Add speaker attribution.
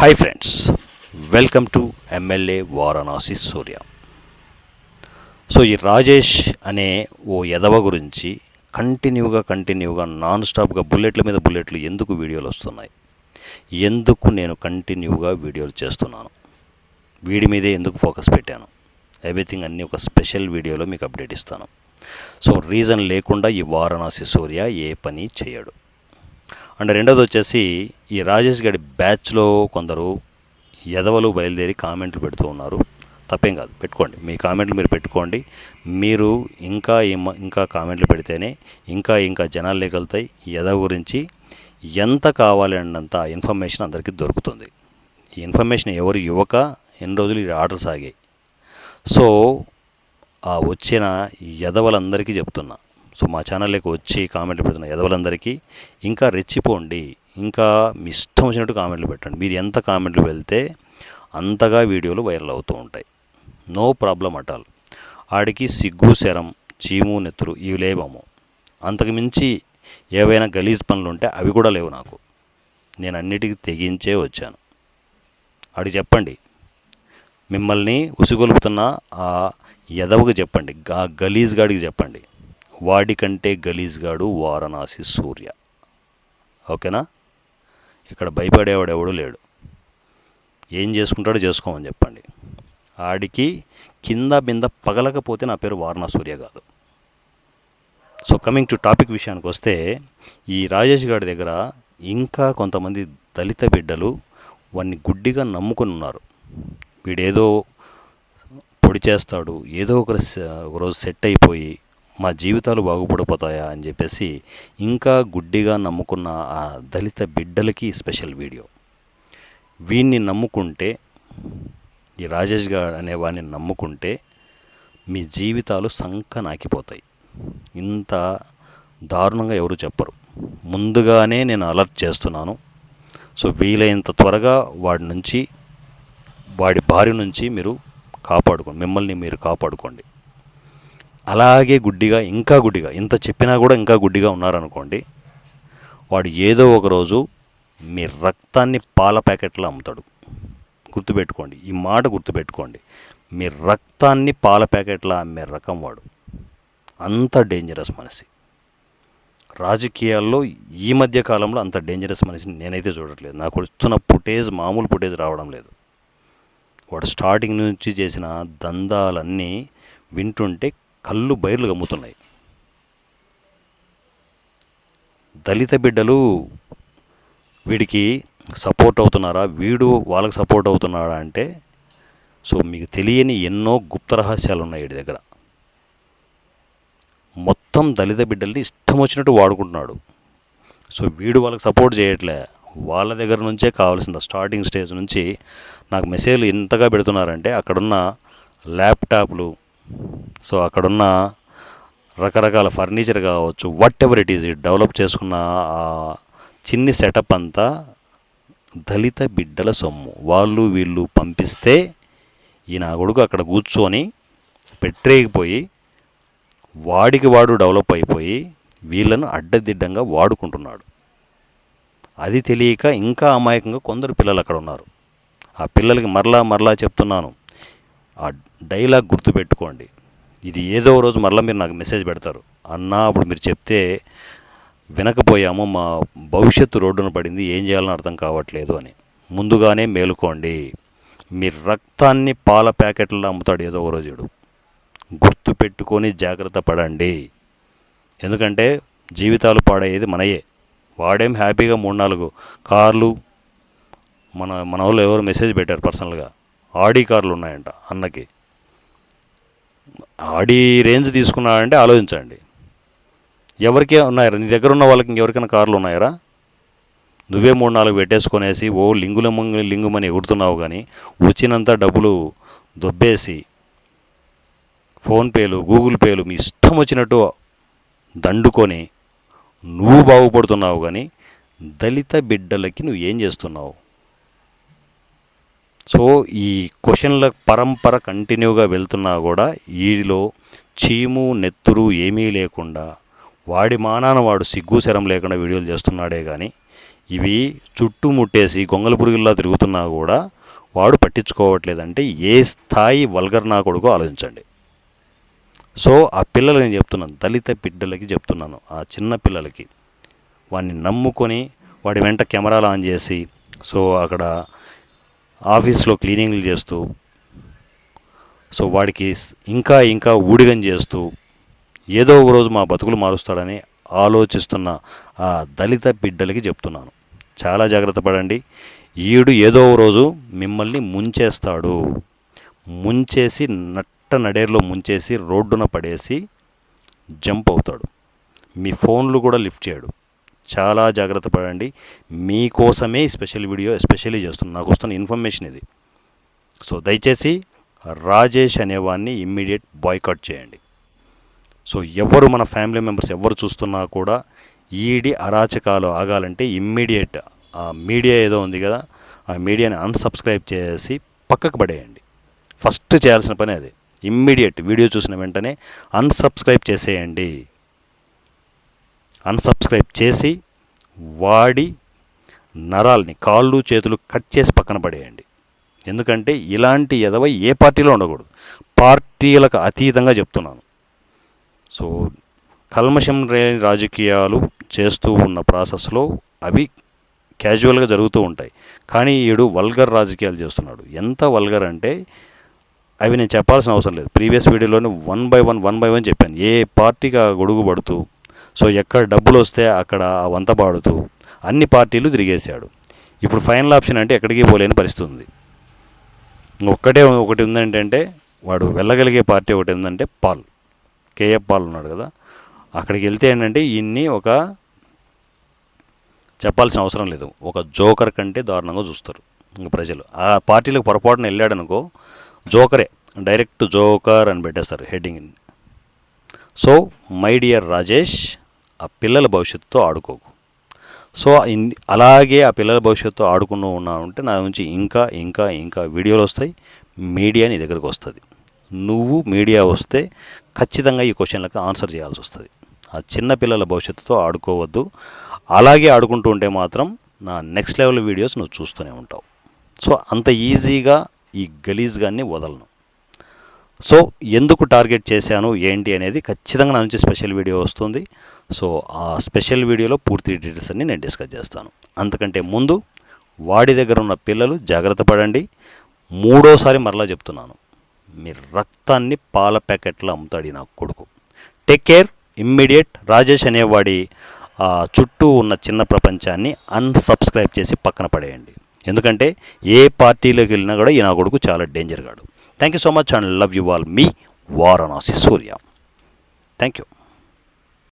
Speaker 1: Hi friends welcome to MLA Varanasi Surya so ఈ రాజేష్ అనే ఓ ఎదవ గురించి కంటిన్యూగా కంటిన్యూగా నాన్ స్టాప్గా బుల్లెట్ల మీద బుల్లెట్లు ఎందుకు వీడియోలు వస్తున్నాయి? ఎందుకు నేను కంటిన్యూగా వీడియోలు చేస్తున్నాను? వీడి మీదే ఎందుకు ఫోకస్ పెట్టాను? ఎవ్రీథింగ్ అన్నీ ఒక స్పెషల్ వీడియోలో మీకు అప్డేట్ ఇస్తాను. సో రీజన్ లేకుండా ఈ వారణాసి సూర్య ఏ పని చేయడు. అండ్ రెండోది వచ్చేసి ఈ రాజేష్ గడి బ్యాచ్లో కొందరు ఎదవలు బయలుదేరి కామెంట్లు పెడుతూ ఉన్నారు. తప్పేం కాదు పెట్టుకోండి. మీ కామెంట్లు మీరు పెట్టుకోండి. మీరు ఇంకా ఇంకా కామెంట్లు పెడితేనే ఇంకా ఇంకా జనాలు లేకెళ్తాయి ఎదవ గురించి ఎంత కావాలి అన్నంత ఇన్ఫర్మేషన్ అందరికీ దొరుకుతుంది. ఈ ఇన్ఫర్మేషన్ ఎవరు యువక ఎన్ని రోజులు ఈ ఆర్డర్ సాగాయి. సో ఆ వచ్చిన ఎదవలందరికీ చెప్తున్నా. సో మా ఛానల్లోకి వచ్చి కామెంట్లు పెడుతున్న ఎదవలందరికీ ఇంకా రెచ్చిపోండి ఇంకా మీ ఇష్టం వచ్చినట్టు కామెంట్లు పెట్టండి. మీరు ఎంత కామెంట్లు వెళ్తే అంతగా వీడియోలు వైరల్ అవుతూ ఉంటాయి. నో ప్రాబ్లం అటాల్ ఆడికి సిగ్గు శరం చీము నెత్తురు ఇవి లేవేమో. అంతకు మించి ఏవైనా గలీజ్ పనులు ఉంటే అవి కూడా లేవు నాకు. నేను అన్నిటికీ తెగించే వచ్చాను. ఆడికి చెప్పండి. మిమ్మల్ని ఉసిగొలుపుతున్న ఆ ఎదవకు చెప్పండి. గా గలీజ్ గాడికి చెప్పండి. వాడికంటే గలీజ్గాడు వారణాసి సూర్య. ఓకేనా? ఇక్కడ భయపడేవాడు ఎవడు లేడు. ఏం చేసుకుంటాడో చేసుకోమని చెప్పండి. ఆడికి కింద బింద పగలకపోతే నా పేరు వారణా సూర్య కాదు. సో కమింగ్ టు టాపిక్ విషయానికి వస్తే ఈ రాజేష్ గారి దగ్గర ఇంకా కొంతమంది దళిత బిడ్డలు వాడిని గుడ్డిగా నమ్ముకుని ఉన్నారు. వీడేదో పొడి చేస్తాడు ఏదో ఒక ఒకరోజు సెట్ అయిపోయి మా జీవితాలు బాగుపడిపోతాయా అని చెప్పేసి ఇంకా గుడ్డిగా నమ్ముకున్న ఆ దళిత బిడ్డలకి స్పెషల్ వీడియో. వీణ్ణి నమ్ముకుంటే ఈ రాజేష్ గారు అనేవాడిని నమ్ముకుంటే మీ జీవితాలు సంక నాకిపోతాయి. ఇంత దారుణంగా ఎవరు చెప్పరు. ముందుగానే నేను అలర్ట్ చేస్తున్నాను. సో వీలైనంత త్వరగా వాడి నుంచి వాడి భార్య నుంచి మీరు కాపాడుకోండి. మిమ్మల్ని మీరు కాపాడుకోండి. అలాగే గుడ్డిగా ఇంకా గుడ్డిగా ఇంత చెప్పినా కూడా ఇంకా గుడ్డిగా ఉన్నారనుకోండి వాడు ఏదో ఒకరోజు మీ రక్తాన్ని పాల ప్యాకెట్లో అమ్ముతాడు. గుర్తుపెట్టుకోండి ఈ మాట గుర్తుపెట్టుకోండి. మీ రక్తాన్ని పాల ప్యాకెట్లో అమ్మే రకం వాడు. అంత డేంజరస్ మనిషి. రాజకీయాల్లో ఈ మధ్య కాలంలో అంత డేంజరస్ మనిషిని నేనైతే చూడట్లేదు. నాకు వస్తున్న ఫుటేజ్ మామూలు ఫుటేజ్ రావడం లేదు. వాడు స్టార్టింగ్ నుంచి చేసిన దందాలన్నీ వింటుంటే కళ్ళు బయర్లు గమ్ముతున్నాయి. దళిత బిడ్డలు వీడికి సపోర్ట్ అవుతున్నారా? వీడు వాళ్ళకి సపోర్ట్ అవుతున్నాడా అంటే సో మీకు తెలియని ఎన్నో గుప్త రహస్యాలు ఉన్నాయి వీడి దగ్గర. మొత్తం దళిత బిడ్డల్ని ఇష్టం వచ్చినట్టు వాడుకుంటున్నాడు. సో వీడు వాళ్ళకి సపోర్ట్ చేయట్లే. వాళ్ళ దగ్గర నుంచే కావాల్సింది. స్టార్టింగ్ స్టేజ్ నుంచి నాకు మెసేజ్లు ఎంతగా పెడుతున్నారంటే అక్కడున్న ల్యాప్టాప్లు సో అక్కడున్న రకరకాల ఫర్నిచర్ కావచ్చు whatever it is develop చేసుకున్న ఆ చిన్ని సెటప్ అంతా దళిత బిడ్డల సొమ్ము. వాళ్ళు వీళ్ళు పంపిస్తే ఈ నా కొడుకు అక్కడ కూర్చొని పెట్టేగిపోయి వాడికి వాడు డెవలప్ అయిపోయి వీళ్ళను అడ్డదిడ్డంగా వాడుకుంటున్నాడు. అది తెలియక ఇంకా అమాయకంగా కొందరు పిల్లలు అక్కడ ఉన్నారు. ఆ పిల్లలకి మరలా మరలా చెప్తున్నాను. ఆ డైలాగ్ గుర్తుపెట్టుకోండి. ఇది ఏదో రోజు మరలా మీరు నాకు మెసేజ్ పెడతారు. అన్నా అప్పుడు మీరు చెప్తే వినకపోయాము మా భవిష్యత్తు రోడ్డున పడింది ఏం చేయాలని అర్థం కావట్లేదు అని. ముందుగానే మేలుకోండి. మీ రక్తాన్ని పాల ప్యాకెట్లో అమ్ముతాడు ఏదో ఒక రోజు గుర్తు పెట్టుకొని జాగ్రత్త పడండి. ఎందుకంటే జీవితాలు పాడయ్యేది మనయే. వాడేం హ్యాపీగా మూడు నాలుగు కార్లు మన మన వాళ్ళు ఎవరు మెసేజ్ పెట్టారు పర్సనల్గా ఆడి కార్లు ఉన్నాయంట అన్నకి. ఆడి రేంజ్ తీసుకున్నాడంటే ఆలోచించండి. ఎవరికే ఉన్నాయరా? నీ దగ్గర ఉన్న వాళ్ళకి ఇంకెవరికైనా కార్లు ఉన్నాయరా? నువ్వే మూడు నాలుగు పెట్టేసుకొనేసి ఓ లింగుల లింగుమని ఎగురుతున్నావు కానీ వచ్చినంత డబ్బులు దొబ్బేసి ఫోన్పేలు గూగుల్ పేలు మీ ఇష్టం వచ్చినట్టు దండుకొని నువ్వు బాగుపడుతున్నావు కానీ దళిత బిడ్డలకి నువ్వు ఏం చేస్తున్నావు? సో ఈ క్వశ్చన్ల పరంపర కంటిన్యూగా వెళ్తున్నా కూడా వీడిలో చీము నెత్తురు ఏమీ లేకుండా వాడి మానాన వాడు సిగ్గు శరం లేకుండా వీడియోలు చేస్తున్నాడే కానీ ఇవి చుట్టుముట్టేసి గొంగల పురుగుల్లా తిరుగుతున్నా కూడా వాడు పట్టించుకోవట్లేదంటే ఏ స్థాయి వల్గర్ నా కొడుకో ఆలోచించండి. సో ఆ పిల్లలు నేను చెప్తున్నాను దళిత బిడ్డలకి చెప్తున్నాను ఆ చిన్న పిల్లలకి. వాడిని నమ్ముకొని వాడి వెంట కెమెరాలు ఆన్ చేసి సో అక్కడ ఆఫీస్లో క్లీనింగ్లు చేస్తూ సో వాడికి ఇంకా ఇంకా ఊడిగం చేస్తూ ఏదో ఒక రోజు మా బతుకులు మారుస్తాడని ఆలోచిస్తున్న ఆ దళిత బిడ్డలకి చెప్తున్నాను. చాలా జాగ్రత్త పడండి. ఈడు ఏదో ఒక రోజు మిమ్మల్ని ముంచేస్తాడు. ముంచేసి నట్ట నడేరులో ముంచేసి రోడ్డున పడేసి జంప్ అవుతాడు. మీ ఫోన్లు కూడా లిఫ్ట్ చేయడు. చాలా జాగ్రత్త పడండి. మీకోసమే స్పెషల్ వీడియో ఎస్పెషల్లీ చేస్తున్నాను నాకు వస్తున్న ఇన్ఫర్మేషన్ ఇది. సో దయచేసి రాజేష్ అనేవాడిని ఇమ్మీడియట్ బాయ్కాట్ చేయండి. సో ఎవరు మన ఫ్యామిలీ మెంబర్స్ ఎవరు చూస్తున్నా కూడా ఈడి అరాచకాలు ఆగాలంటే ఇమ్మీడియట్ ఆ మీడియా ఏదో ఉంది కదా ఆ మీడియాని అన్సబ్స్క్రైబ్ చేసి పక్కకు పడేయండి. ఫస్ట్ చేయాల్సిన పని అది. ఇమ్మీడియట్ వీడియో చూసిన వెంటనే అన్సబ్స్క్రైబ్ చేసేయండి. అన్సబ్స్క్రైబ్ చేసి వాడి నరాల్ని కాళ్ళు చేతులు కట్ చేసి పక్కన పడేయండి. ఎందుకంటే ఇలాంటి ఎదవ ఏ పార్టీలో ఉండకూడదు. పార్టీలకు అతీతంగా చెప్తున్నాను. సో కల్మషం లేని రాజకీయాలు చేస్తూ ఉన్న ప్రాసెస్లో అవి క్యాజువల్గా జరుగుతూ ఉంటాయి. కానీ ఈడు వల్గర్ రాజకీయాలు చేస్తున్నాడు. ఎంత వల్గర్ అంటే అవి నేను చెప్పాల్సిన అవసరం లేదు. ప్రీవియస్ వీడియోలోనే one by one one by one చెప్పాను. ఏ పార్టీకి ఆ గొడుగు పడుతూ సో ఎక్కడ డబ్బులు వస్తే అక్కడ ఆ వంత పాడుతూ అన్ని పార్టీలు తిరిగేశాడు. ఇప్పుడు ఫైనల్ ఆప్షన్ అంటే ఎక్కడికి పోలేని పరిస్థితి ఉంది ఒక్కటే ఒకటి ఉందంటే వాడు వెళ్ళగలిగే పార్టీ ఒకటి ఉందంటే పాల్ కేఎఫ్ పాల్ ఉన్నాడు కదా. అక్కడికి వెళ్తే ఏంటంటే ఇన్ని ఒక చెప్పాల్సిన అవసరం లేదు. ఒక జోకర్ కంటే దారుణంగా చూస్తారు ఇంక ప్రజలు. ఆ పార్టీలకు పొరపాటున వెళ్ళాడనుకో జోకరే డైరెక్ట్ జోకర్ అని పెట్టేస్తారు heading so my dear Rajesh ఆ పిల్లల భవిష్యత్తుతో ఆడుకోకు. సో అలాగే ఆ పిల్లల భవిష్యత్తు ఆడుకుంటూ ఉన్నావు అంటే నా నుంచి ఇంకా ఇంకా ఇంకా వీడియోలు వస్తాయి మీడియా నీ దగ్గరకు వస్తుంది. నువ్వు మీడియా వస్తే ఖచ్చితంగా ఈ క్వశ్చన్లకు ఆన్సర్ చేయాల్సి వస్తుంది. ఆ చిన్న పిల్లల భవిష్యత్తుతో ఆడుకోవద్దు. అలాగే ఆడుకుంటూ ఉంటే మాత్రం నా నెక్స్ట్ లెవెల్ వీడియోస్ నువ్వు చూస్తూనే ఉంటావు. సో అంత ఈజీగా ఈ గలీజ్గాన్ని వదలను. సో ఎందుకు టార్గెట్ చేశాను ఏంటి అనేది ఖచ్చితంగా నా నుంచి స్పెషల్ వీడియో వస్తుంది. సో ఆ స్పెషల్ వీడియోలో పూర్తి డీటెయిల్స్ అన్ని నేను డిస్కస్ చేస్తాను. అంతకంటే ముందు వాడి దగ్గర ఉన్న పిల్లలు జాగ్రత్త పడండి. మూడోసారి మరలా చెప్తున్నాను. మీ రక్తాన్ని పాల ప్యాకెట్లో అమ్ముతాడు ఈ నా కొడుకు. టేక్ కేర్ ఇమ్మీడియట్ రాజేష్ అనేవాడి చుట్టూ ఉన్న చిన్న ప్రపంచాన్ని అన్సబ్స్క్రైబ్ చేసి పక్కన పడేయండి. ఎందుకంటే ఏ పార్టీలోకి వెళ్ళినా కూడా ఈ నా కొడుకు చాలా డేంజర్ గాడు. Thank you so much and love you all me Varanasi Surya thank you